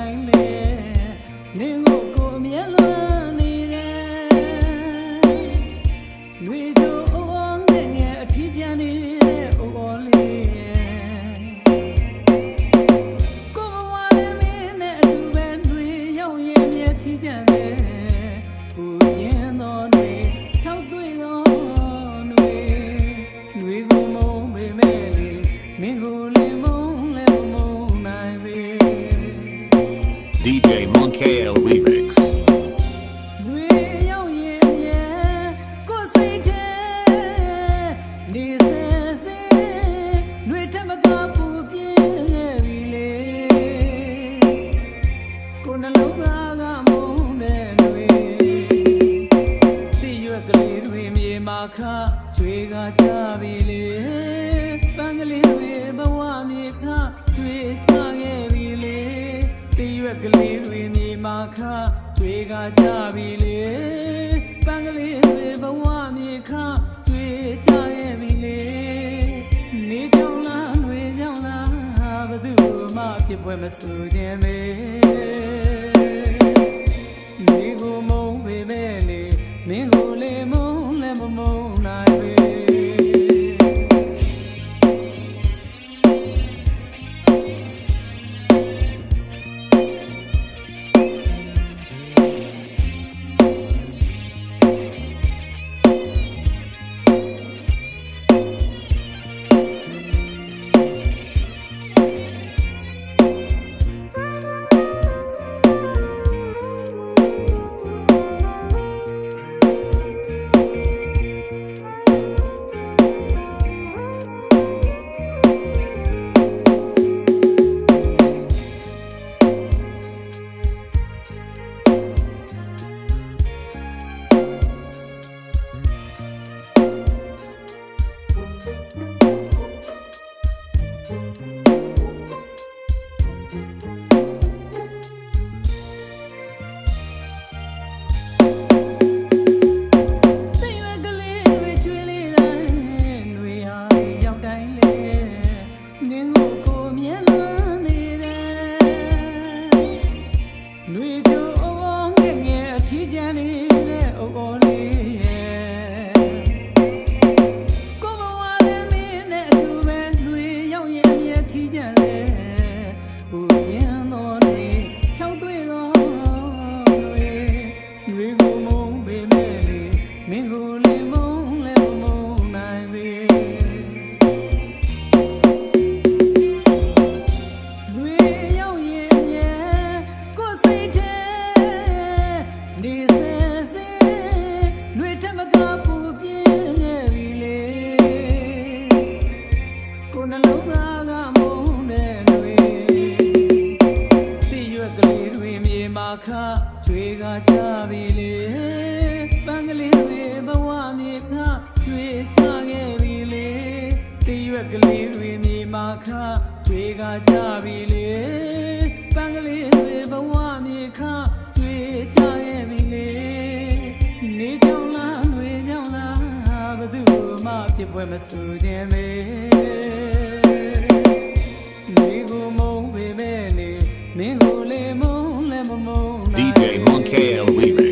တိုင်းလေမင်းကိုကိုအမြဲလွမ်းနေတယ်ငွေတို့အောငယ်ငယ်အထီးကျန်နေတဲ့အောအောလေးကိုဘဝလည်းမင်းနဲ့အတူပဲတွေ့ရောက်ရင်မြဲထီးကျန်တယ်ကိုရင်တော်တွေချောက်တွေ့တော်တွေငွေကိုမုံပေမဲ့လေမင်းကို ကျွေကကြပြီလေပန်းကလေးတွေဘဝမြေခကျွေချခဲ့ပြီလေသိရွက်ကလေးတွေမြေမာခကျွေကကြပြီလေပန်းကလေးတွေဘဝမြေခကျွေချခဲ့ပြီလေနေကြောင်လားနှွေကြောင်လားဘသူမှဖြစ်ပွဲမဆူခြင်းပဲမိကိုမုံပေမဲ့လေမင်း ခကျွေကကြပြီလေပန်းကလေးတွေဘဝမြေခကျွေချခဲ့ပြီလေသိရွက်ကလေးတွေမြေမာခကျွေကကြပြီလေပန်းကလေးတွေဘဝမြေခကျွေချခဲ့ပြီလေနေကြောင်လားနှွေကြောင်လားဘသူမှဖြစ်ပွဲမဆူခြင်းပဲ KLB,